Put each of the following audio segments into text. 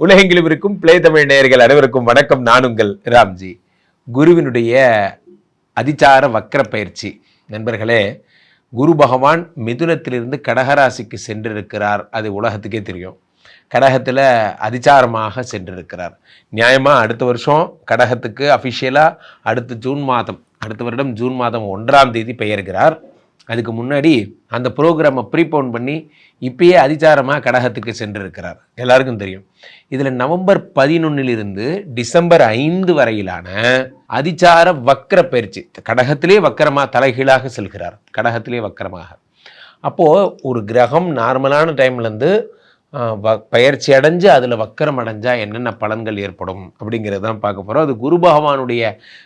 உலகெங்கிலும் இருக்கும். பிளே தமிழ் நேயர்கள் அனைவருக்கும் வணக்கம். நான் உங்கள் ராம்ஜி. குருவினுடைய அதிச்சார வக்கர பயிற்சி. நண்பர்களே குரு பகவான் மிதுனத்திலிருந்து கடகராசிக்கு சென்றிருக்கிறார். அது உலகத்துக்கே தெரியும். கடகத்தில் அதிச்சாரமாக சென்றிருக்கிறார். நியாயமாக அடுத்த வருஷம் கடகத்துக்கு அஃபிஷியலாக அடுத்த ஜூன் மாதம். அடுத்த வருடம் ஜூன் மாதம் ஒன்றாம் தேதி பெயர்கிறார். அதுக்கு முன்னாடி அந்த ப்ரோக்ராமை ப்ரீபோன் பண்ணி இப்பயே அதிச்சாரமாக கடகத்துக்கு சென்றிருக்கிறார். எல்லாருக்கும் தெரியும். இதில் நவம்பர் பதினொன்னிலிருந்து டிசம்பர் ஐந்து வரையிலான அதிச்சார வக்கர பயிற்சி. கடகத்திலே வக்கரமாக தலைகீழாக செல்கிறார். கடகத்திலே வக்கரமாக. அப்போது ஒரு கிரகம் நார்மலான டைம்லேருந்து பயிற்சி அடைஞ்சு அதில் வக்கரம் அடைஞ்சால் என்னென்ன பலன்கள் ஏற்படும் அப்படிங்கிறது தான் பார்க்க போகிறோம் அது குரு பகவானுடைய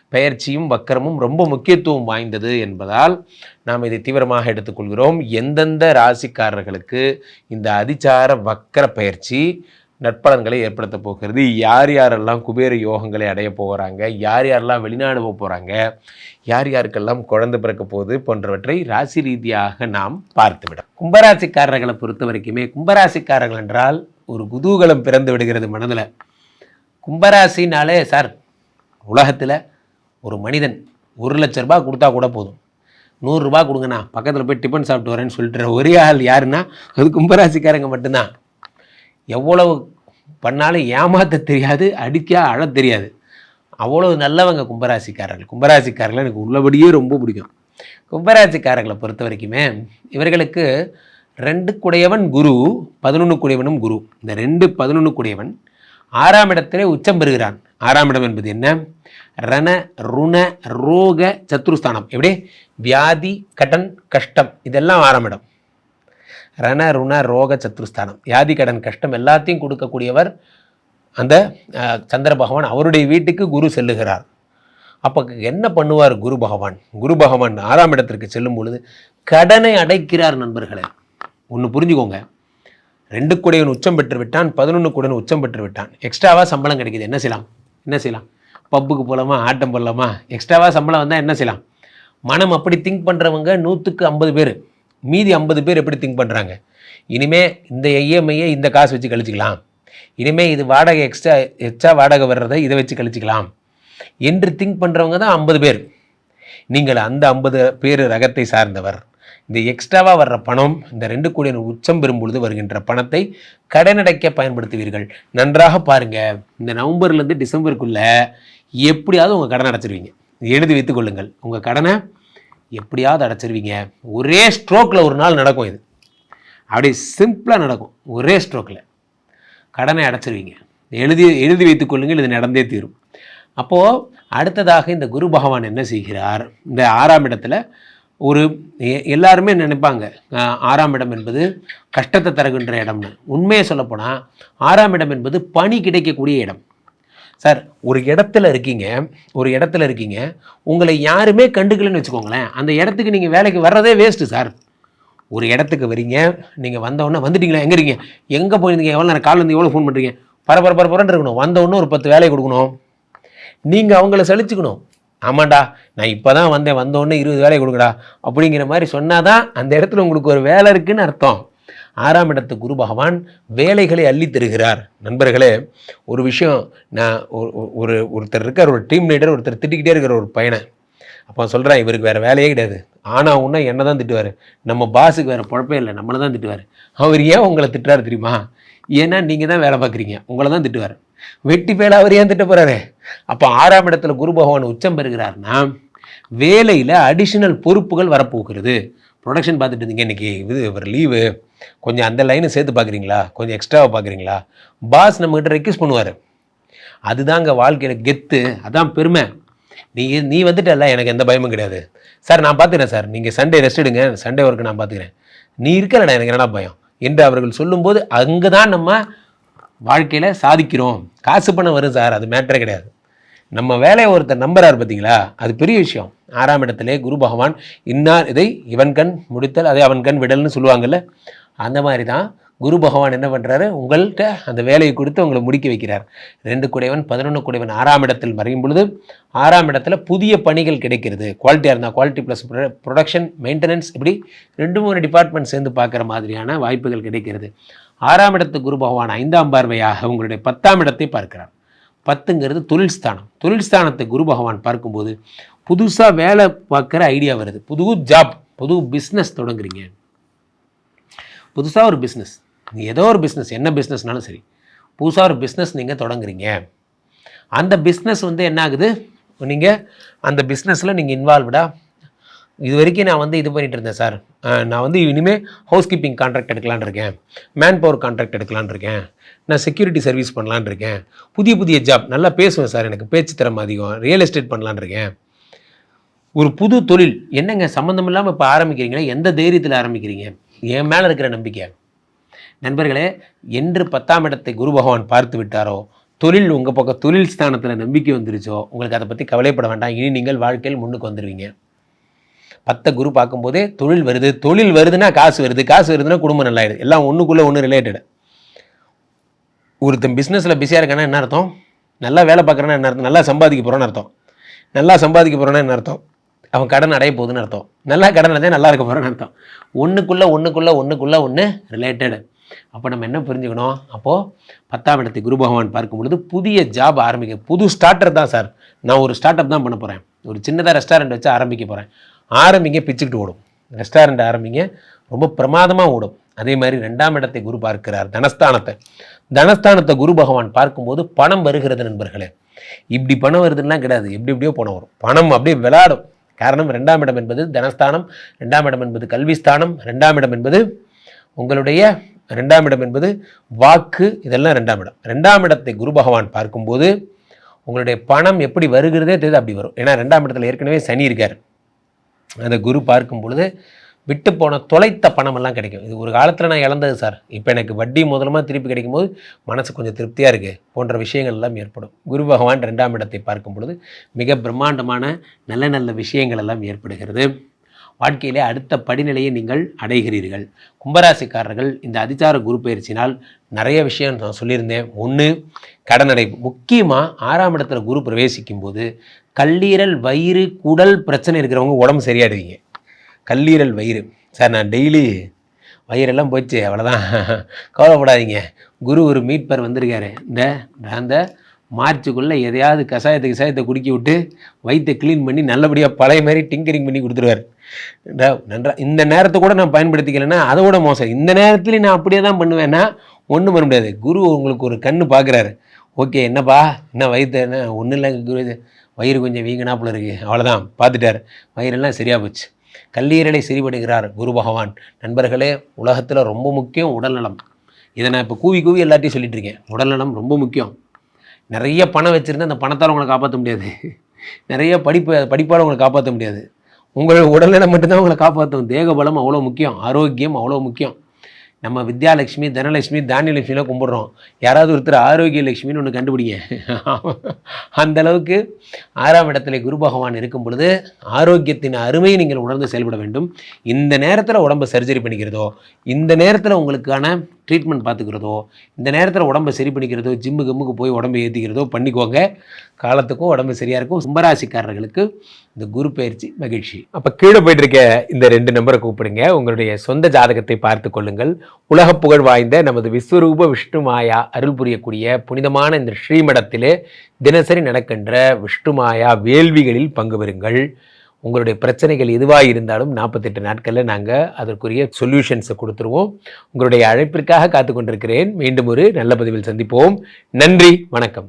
பயிற்சியும் வக்கரமும் ரொம்ப முக்கியத்துவம் வாய்ந்தது என்பதால் நாம் இதை தீவிரமாக எடுத்துக்கொள்கிறோம். எந்தெந்த ராசிக்காரர்களுக்கு இந்த அதிச்சார வக்கர பயிற்சி நற்பலன்களை ஏற்படுத்த போகிறது. யார் யாரெல்லாம் குபேர யோகங்களை அடைய போகிறாங்க? யார் யாரெல்லாம் வெளிநாடு போக போகிறாங்க யார் யாருக்கெல்லாம் குழந்தை பிறக்க போகுது போன்றவற்றை ராசி ரீதியாக நாம் பார்த்துவிடும் கும்பராசிக்காரர்களை பொறுத்த வரைக்குமே கும்பராசிக்காரர்கள் என்றால் ஒரு குதூகலம் பிறந்து விடுகிறது மனதில். கும்பராசினாலே சார் உலகத்தில் ஒரு மனிதன் ஒரு லட்ச ரூபா கொடுத்தா கூட போதும். நூறுரூபா கொடுங்கண்ணா பக்கத்தில் போய் டிஃபன் சாப்பிட்டு வரேன்னு சொல்லிட்டு ஒரே ஆள் யாருன்னா அது கும்பராசிக்காரங்க மட்டும்தான். எவ்வளவு பண்ணாலும் ஏமாற்ற தெரியாது அடிக்க அழ தெரியாது. அவ்வளவு நல்லவங்க கும்பராசிக்காரர்கள். கும்பராசிக்காரர்கள் எனக்கு உள்ளபடியே ரொம்ப பிடிக்கும். கும்பராசிக்காரர்களை பொறுத்த வரைக்குமே இவர்களுக்கு ரெண்டு குடையவன் குரு பதினொன்று குடையவனும் குரு. இந்த ரெண்டு பதினொன்று குடையவன் ஆறாம் இடத்திலே உச்சம் பெறுகிறான். ஆறாம் இடம் என்பது என்ன? ரண ருண ரோக சத்ருஸ்தானம். எப்படி? வியாதி கடன் கஷ்டம். இதெல்லாம் ஆறாம் இடம். ரண ருண ரோக சத்ருஸ்தானம். வியாதி கடன் கஷ்டம் எல்லாத்தையும் கொடுக்கக்கூடியவர் அந்த சந்திர பகவான். அவருடைய வீட்டுக்கு குரு செல்லுகிறார். அப்போ என்ன பண்ணுவார் குரு பகவான்? குரு பகவான் ஆறாம் இடத்திற்கு செல்லும் பொழுது கடனை அடைக்கிறார் நண்பர்களே. ஒன்று புரிஞ்சுக்கோங்க. ரெண்டு கூடையவன் உச்சம் பெற்று விட்டான் பதினொன்று கூடையவன் உச்சம் பெற்று விட்டான். எக்ஸ்ட்ராவாக சம்பளம் கிடைக்குது. என்ன செய்யலாம்? என்ன செய்யலாம்? பப்புக்கு போகலாமா ஆட்டம் போடலாமா? எக்ஸ்ட்ராவாக சம்பளம் வந்தால் என்ன செய்யலாம்? மனம் அப்படி திங்க் பண்ணுறவங்க நூற்றுக்கு ஐம்பது பேர். மீதி ஐம்பது பேர் எப்படி திங்க் பண்ணுறாங்க இனிமே இந்த இஎம்ஐயை இந்த காசு வச்சு கழிச்சிக்கலாம். இனிமே இது வாடகை எக்ஸ்ட்ரா எக்ஸ்ட்ரா வாடகை வர்றதை இதை வச்சு கழிச்சிக்கலாம். என்று திங்க் பண்ணுறவங்க தான் ஐம்பது பேர். நீங்கள் அந்த ஐம்பது பேர் ரகத்தை சார்ந்தவர். இந்த எக்ஸ்ட்ராவாக வர்ற பணம் இந்த ரெண்டு கோடி உச்சம் பெறும் பொழுது வருகின்ற பணத்தை கடனடைக்க பயன்படுத்துவீர்கள். நன்றாக பாருங்கள் இந்த நவம்பர்லேருந்து டிசம்பருக்குள்ளே எப்படியாவது உங்கள் கடன் அடைச்சிருவீங்க. எழுதி வைத்துக்கொள்ளுங்கள் உங்கள் கடனை எப்படியாவது அடைச்சிருவீங்க. ஒரே ஸ்ட்ரோக்கில் ஒரு நாள் நடக்கும் இது. அப்படியே சிம்பிளாக நடக்கும். ஒரே ஸ்ட்ரோக்கில் கடனை அடைச்சிருவீங்க. எழுதி எழுதி வைத்துக் கொள்ளுங்கள் இது நடந்தே தீரும். அப்போது அடுத்ததாக இந்த குரு பகவான் என்ன செய்கிறார்? இந்த ஆறாம் இடத்துல ஒரு எ- எல்லாருமே நினைப்பாங்க. ஆறாம் இடம் என்பது கஷ்டத்தை தருகின்ற இடம்னு. உண்மையை சொல்லப்போனால் ஆறாம் இடம் என்பது பணி கிடைக்கக்கூடிய இடம். சார் ஒரு இடத்துல இருக்கீங்க ஒரு இடத்துல இருக்கீங்க உங்களை யாருமே கண்டுக்கலன்னு வச்சுக்கோங்களேன் அந்த இடத்துக்கு நீங்கள் வேலைக்கு வர்றதே வேஸ்ட்டு சார். ஒரு இடத்துக்கு வரீங்க நீங்கள் வந்தவொடனே வந்துட்டீங்களா எங்கே இருக்கீங்க? எங்கே போயிருந்தீங்க? எவ்வளோ நேரம் கால் வந்து எவ்வளோ ஃபோன் பண்ணுறீங்க பரபர பரபரன்னு இருக்கணும். வந்தவொடனே ஒரு பத்து வேலையை கொடுக்கணும். நீங்கள் அவங்கள செழிச்சுக்கணும் ஆமாண்டா நான் இப்போ தான் வந்தேன் வந்தோடனே இருபது வேலையை கொடுக்கடா. அப்படிங்கிற மாதிரி சொன்னாதான் அந்த இடத்துல உங்களுக்கு ஒரு வேலை இருக்குன்னு அர்த்தம். ஆறாம் இடத்து குரு பகவான் வேலைகளை அள்ளி தருகிறார். நண்பர்களே ஒரு விஷயம் நான் ஒரு- ஒரு ஒருத்தர் இருக்கார் ஒரு டீம் லீடர் ஒருத்தர் திட்டிக்கிட்டே இருக்கிற ஒரு பையனை. அப்போ சொல்கிறேன் இவருக்கு வேறு வேலையே கிடையாது. ஆனால் உன்ன என்ன தான் திட்டுவார்? நம்ம பாஸுக்கு வேறு குழப்பே இல்லை நம்மளை தான் திட்டுவார். அவர் ஏன் உங்களை திட்டுறாரு தெரியுமா? ஏன்னா நீங்கள் தான் வேலை பார்க்குறீங்க உங்களை தான் திட்டுவார். வெட்டி பேல அவர் ஏன் திட்ட போகிறாரு அப்போ ஆறாம் இடத்துல குரு பகவான் உச்சம் பெறுகிறார்னா வேலையில் அடிஷனல் பொறுப்புகள் வரப்போகிறது. ப்ரொடக்ஷன் பார்த்துட்டு இருந்தீங்க இன்னைக்கு இது ஒரு லீவு கொஞ்சம் அந்த லைனை சேர்த்து பார்க்குறீங்களா? கொஞ்சம் எக்ஸ்ட்ராவாக பார்க்குறீங்களா? பாஸ் நம்மக்கிட்ட ரெக்வஸ்ட் பண்ணுவார். அதுதாங்க வாழ்க்கையில் கெத்து. அதான் பெருமை. நீ நீ வந்துட்டல்ல எனக்கு எந்த பயமும் கிடையாது. சார் நான் பார்த்துக்கிறேன் சார் நீங்கள் சண்டே ரெஸ்ட் எடுங்க. சண்டே ஒர்க்கு நான் பார்த்துக்கிறேன். நீ இருக்கலடா எனக்கு என்னடா பயம்? என்று அவர்கள் சொல்லும்போது அங்கே தான் நம்ம வாழ்க்கையில் சாதிக்கிறோம். காசு பணம் வரும் சார் அது மேட்டரே கிடையாது. நம்ம வேலையை ஒருத்தர் நம்புறாரு பார்த்தீங்களா? அது பெரிய விஷயம். ஆறாம் இடத்திலே குரு பகவான் இன்னார் இதை இவன் கண் முடித்தல் அதை அவன் கண் விடல்னு சொல்லுவாங்கல்ல அந்த மாதிரி தான் குரு பகவான் என்ன பண்ணுறாரு உங்கள்கிட்ட அந்த வேலையை கொடுத்து உங்களை முடிக்க வைக்கிறார். ரெண்டு குடைவன் பதினொன்று குடைவன் ஆறாம் இடத்தில் மறையும் பொழுது ஆறாம் இடத்துல புதிய பணிகள் கிடைக்கிறது. குவாலிட்டியாக இருந்தால் குவாலிட்டி ப்ளஸ் ப்ரொடக்ஷன் மெயின்டெனன்ஸ் இப்படி ரெண்டு மூணு டிபார்ட்மெண்ட் சேர்ந்து பார்க்குற மாதிரியான வாய்ப்புகள் கிடைக்கிறது. ஆறாம் இடத்து குரு பகவான் ஐந்தாம் பார்வையாக உங்களுடைய பத்தாம் இடத்தை பார்க்கிறார். பத்துங்கிறது தொழில் ஸ்தானம். தொழில் ஸ்தானத்தை குரு பகவான் பார்க்கும்போது புதுசாக வேலை பார்க்குற ஐடியா வருது. புது ஜாப் புது பிஸ்னஸ் தொடங்குறீங்க. புதுசாக ஒரு பிஸ்னஸ் நீங்கள் ஏதோ ஒரு பிஸ்னஸ் என்ன பிஸ்னஸ்னாலும் சரி. புதுசாக ஒரு பிஸ்னஸ் நீங்கள் தொடங்குறீங்க. அந்த பிஸ்னஸ் வந்து என்ன ஆகுது? நீங்கள் அந்த பிஸ்னஸில் நீங்கள் இன்வால்வ்டாக இது வரைக்கும் நான் வந்து இது பண்ணிட்டு இருந்தேன் சார். நான் வந்து இனிமேல் ஹவுஸ் கீப்பிங் கான்ட்ராக்ட் எடுக்கலான்னு இருக்கேன். மேன் பவர் கான்ட்ராக்ட் எடுக்கலான்னு இருக்கேன். நான் செக்யூரிட்டி சர்வீஸ் பண்ணலான்னு இருக்கேன். புதிய புதிய ஜாப் நல்லா பேசுவேன் சார். எனக்கு பேச்சு திறமை அதிகம். ரியல் எஸ்டேட் பண்ணலான்னு இருக்கேன். ஒரு புது தொழில். என்னங்க சம்மந்தம் இல்லாமல் இப்போ ஆரம்பிக்கிறீங்களா? எந்த தைரியத்தில் ஆரம்பிக்கிறீங்க? என் மேலே இருக்கிற நம்பிக்கை. நண்பர்களே என்று பத்தாம் இடத்தை குரு பகவான் பார்த்து விட்டாரோ? தொழில் உங்கள் பக்கம் தொழில் ஸ்தானத்தில் நம்பிக்கை வந்துருச்சோ? உங்களுக்கு அதை பற்றி கவலைப்பட வேண்டாம். இனி நீங்கள் வாழ்க்கையில் முன்னுக்கு வந்துடுவீங்க பத்தை குரு பார்க்கும்போதே தொழில் வருது தொழில் வருதுன்னா காசு வருது காசு வருதுன்னா குடும்பம் நல்லாயிடுது. எல்லாம் ஒன்றுக்குள்ளே ஒன்று ரிலேட்டட் ஒருத்தன் பிஸ்னஸில் பிஸியாக இருக்கானா என்ன அர்த்தம்? நல்லா வேலை பார்க்குறேன்னா என்ன அர்த்தம்? நல்லா சம்பாதிக்க போகிறோன்னு அர்த்தம். நல்லா சம்பாதிக்க போகிறோன்னா என்ன அர்த்தம்? அவன் கடன் அடைய போகுதுன்னு அர்த்தம். நல்லா கடன் அடைஞ்சா நல்லா இருக்க போகிறோன்னு அர்த்தம். ஒன்றுக்குள்ளே ஒன்றுக்குள்ளே ஒன்றுக்குள்ளே ஒன்று ரிலேட்டடு அப்போ நம்ம என்ன புரிஞ்சுக்கணும்? அப்போது பத்தாம் இடத்தை குரு பகவான் பார்க்கும் பொழுது புதிய ஜாப் ஆரம்பிக்க புது ஸ்டார்டர் தான் சார் நான் ஒரு ஸ்டார்ட் அப் தான் பண்ண போகிறேன் ஒரு சின்னதாக ரெஸ்டாரண்ட் வச்சு ஆரம்பிக்க போகிறேன் ஆரம்பிங்க பிச்சுக்கிட்டு ஓடும். ரெஸ்டாரண்ட் ஆரம்பிங்க ரொம்ப பிரமாதமாக ஓடும். அதே மாதிரி ரெண்டாம் இடத்தை குரு பார்க்கிறார் தனஸ்தானத்தை. தனஸ்தானத்தை குரு பகவான் பார்க்கும்போது பணம் வருகிறது நண்பர்களே. இப்படி பணம் வருதுன்னா கிடையாது. எப்படி எப்படியோ பணம் வரும். பணம் அப்படியே விளாடும் காரணம் ரெண்டாம் இடம் என்பது தனஸ்தானம் ரெண்டாம் இடம் என்பது கல்விஸ்தானம் ரெண்டாம் இடம் என்பது உங்களுடைய ரெண்டாம் இடம் என்பது வாக்கு இதெல்லாம் ரெண்டாம் இடம். ரெண்டாம் இடத்தை குரு பகவான் பார்க்கும்போது உங்களுடைய பணம் எப்படி வருகிறதே தெரியுது அப்படி வரும். ஏன்னா ரெண்டாம் இடத்துல ஏற்கனவே சனி இருக்கார். அந்த குரு பார்க்கும் பொழுது விட்டு போன தொலைத்த பணமெல்லாம் கிடைக்கும். இது ஒரு காலத்தில் நான் இழந்தது சார். இப்போ எனக்கு வட்டி முதலமாக திருப்பி கிடைக்கும் போது மனசு கொஞ்சம் திருப்தியாக இருக்குது போன்ற விஷயங்கள் எல்லாம் ஏற்படும். குரு பகவான் ரெண்டாம் இடத்தை பார்க்கும் பொழுது மிக பிரம்மாண்டமான நல்ல நல்ல விஷயங்கள் எல்லாம் ஏற்படுகிறது. வாழ்க்கையிலே அடுத்த படிநிலையை நீங்கள் அடைகிறீர்கள். கும்பராசிக்காரர்கள் இந்த அதிசார குரு பயிற்சினால் நிறைய விஷயம் நான் சொல்லியிருந்தேன். ஒன்று கடனடை முக்கியமாக ஆறாம் இடத்துல குரு பிரவேசிக்கும் போது கல்லீரல் வயிறு குடல் பிரச்சனை இருக்கிறவங்க உடம்பு சரியாடுவீங்க கல்லீரல் வயிறு. சார் நான் டெய்லி வயிறெல்லாம் போச்சு அவ்வளோதான் கவலைப்படாதீங்க. குரு ஒரு மீட்பர் வந்திருக்காரு. இந்த அந்த மார்ச்சுக்குள்ளே எதையாவது கஷாயத்தை கஷாயத்தை குடிக்க விட்டு வயிற்றை க்ளீன் பண்ணி நல்லபடியாக பழைய மாதிரி டிங்கரிங் பண்ணி கொடுத்துருவார். நன்றா. இந்த நேரத்தை கூட நான் பயன்படுத்திக்கலைன்னா அதை விட மோசம். இந்த நேரத்துலையும் நான் அப்படியே தான் பண்ணுவேன்னா ஒன்றும் பண்ண முடியாது. குரு உங்களுக்கு ஒரு கண்ணு பார்க்குறாரு ஓகே என்னப்பா? என்ன வயிற்று என்ன? ஒன்றும் இல்லை குரு. வயிறு கொஞ்சம் வீங்கினாப்புல இருக்குது அவ்வளோதான் பார்த்துட்டார். வயிறெல்லாம் சரியாக போச்சு. கல்லீரலை சரிபடுகிறார் குரு பகவான். நண்பர்களே உலகத்தில் ரொம்ப முக்கியம் உடல்நலம். இதை நான் இப்போ கூவி கூவி எல்லாத்தையும் சொல்லிட்டு இருக்கேன். உடல்நலம் ரொம்ப முக்கியம். நிறைய பணம் வச்சுருந்தா அந்த பணத்தால் உங்களை காப்பாற்ற முடியாது. நிறைய படிப்பு படிப்பால் உங்களை காப்பாற்ற முடியாது. உங்கள் உடல்நிலை மட்டும்தான் உங்களை காப்பாற்றும் தேக பலம் அவ்வளோ முக்கியம். ஆரோக்கியம் அவ்வளோ முக்கியம். நம்ம வித்யாலட்சுமி தனலட்சுமி தானியலட்சுமிலாம் கும்பிட்றோம். யாராவது ஒருத்தர் ஆரோக்கிய லட்சுமின்னு ஒன்று கண்டுபிடிங்க. அந்த அளவுக்கு ஆறாம் இடத்துல குரு பகவான் இருக்கும் பொழுது ஆரோக்கியத்தின் அருமையை நீங்கள் உணர்ந்து செயல்பட வேண்டும். இந்த நேரத்தில் உடம்பை சர்ஜரி பண்ணிக்கிறதோ இந்த நேரத்தில் உங்களுக்கான ட்ரீட்மெண்ட் பார்த்துக்கிறதோ இந்த நேரத்தில் உடம்பை சரி பண்ணிக்கிறதோ ஜிம்மு கிம்முக்கு போய் உடம்பை ஏற்றிக்கிறதோ பண்ணிக்கோங்க. காலத்துக்கும் உடம்பு சரியாக இருக்கும். கும்பராசிக்காரர்களுக்கு இந்த குரு பயிற்சி மகிழ்ச்சி. அப்போ கீழே போயிட்டு இருக்க இந்த ரெண்டு நம்பரை கூப்பிடுங்க. உங்களுடைய சொந்த ஜாதகத்தை பார்த்து கொள்ளுங்கள். உலக புகழ் வாய்ந்த நமது விஸ்வரூப விஷ்ணு மாயா அருள் புரியக்கூடிய புனிதமான இந்த ஸ்ரீமடத்திலே தினசரி நடக்கின்ற விஷ்ணு மாயா வேள்விகளில் பங்கு பெறுங்கள். உங்களுடைய பிரச்சனைகள் எதுவாக இருந்தாலும் நாற்பத்தெட்டு நாட்களில் நாங்கள் அதற்குரிய சொல்யூஷன்ஸை கொடுத்துருவோம். உங்களுடைய அழைப்பிற்காக காத்து கொண்டிருக்கிறேன் மீண்டும் ஒரு நல்ல பதிவில் சந்திப்போம். நன்றி. வணக்கம்.